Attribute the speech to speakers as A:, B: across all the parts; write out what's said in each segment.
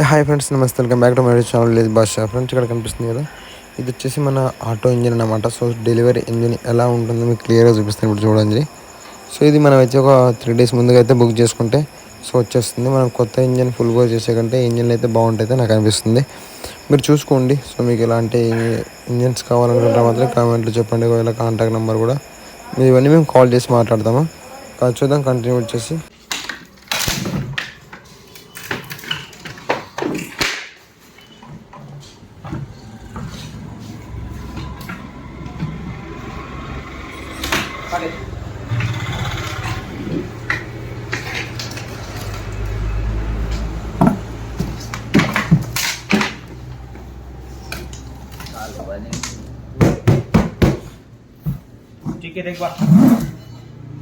A: Hi friends namaste welcome back to my channel. లేదు భాష friends ఇక్కడ కనిపిస్తుంది కదా. ఇది వచ్చేసి మన ఆటో ఇంజిన్ అన్నమాట. సో డెలివరీ ఇంజిన్ ఎలా ఉంటుందో మీకు క్లియర్గా చూపిస్తాను ఇప్పుడు చూడండి. సో ఇది మనం అయితే ఒక త్రీ డేస్ ముందుగా అయితే బుక్ చేసుకుంటే సో వచ్చేస్తుంది. మనం కొత్త ఇంజిన్ ఫుల్ గోర్ చేసే కంటే ఇంజిన్లు అయితే బాగుంటాయి నాకు అనిపిస్తుంది. మీరు చూసుకోండి. సో మీకు ఎలాంటి ఇంజిన్స్ కావాలనుకుంటే మాత్రం కామెంట్లో చెప్పండి. ఒకవేళ కాంటాక్ట్ నెంబర్ కూడా ఇవన్నీ మేము కాల్ చేసి మాట్లాడతాము. చూద్దాం కంటిన్యూ వచ్చేసి.
B: vale. que tengo aquí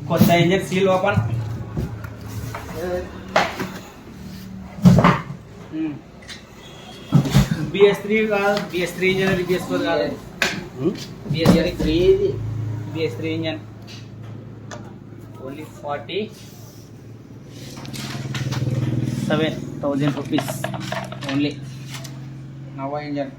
B: con Danger Seal BS3 gal BS3 engine BS4 gal BS3 BS3 only forty seven thousand rupees only. నవ engine.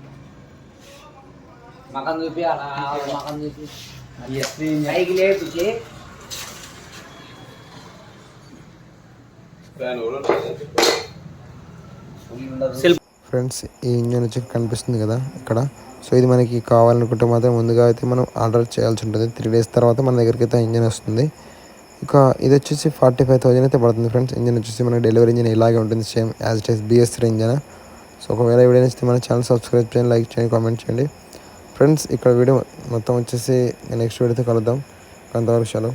C: gini tuh sih
B: self
A: friends ఈ engine వచ్చి కనిపిస్తుంది కదా ఇక్కడ. సో ఇది మనకి కావాలనుకుంటే మాత్రం ముందుగా అయితే మనం ఆర్డర్ చేయాల్సి ఉంటుంది. త్రీ డేస్ తర్వాత మన దగ్గరికి అయితే ఇంజన్ వస్తుంది. ఇక ఇది వచ్చేసి ఫార్టీ ఫైవ్ థౌజండ్ అయితే పడుతుంది ఫ్రెండ్స్. ఇంజన్ వచ్చేసి మనకి డెలివరీ ఇంజిన్ ఇలాగే ఉంటుంది same as it is BS engine engine. So ఒకవేళ వీడియో నచ్చితే మన ఛానల్ సబ్స్క్రైబ్ చేయండి లైక్ చేయండి కామెంట్ చేయండి. ఫ్రెండ్స్ ఇక్కడ వీడియో మొత్తం వచ్చేసి నెక్స్ట్ వీడియోతో కలుద్దాం. అంతవరకు సెలవు.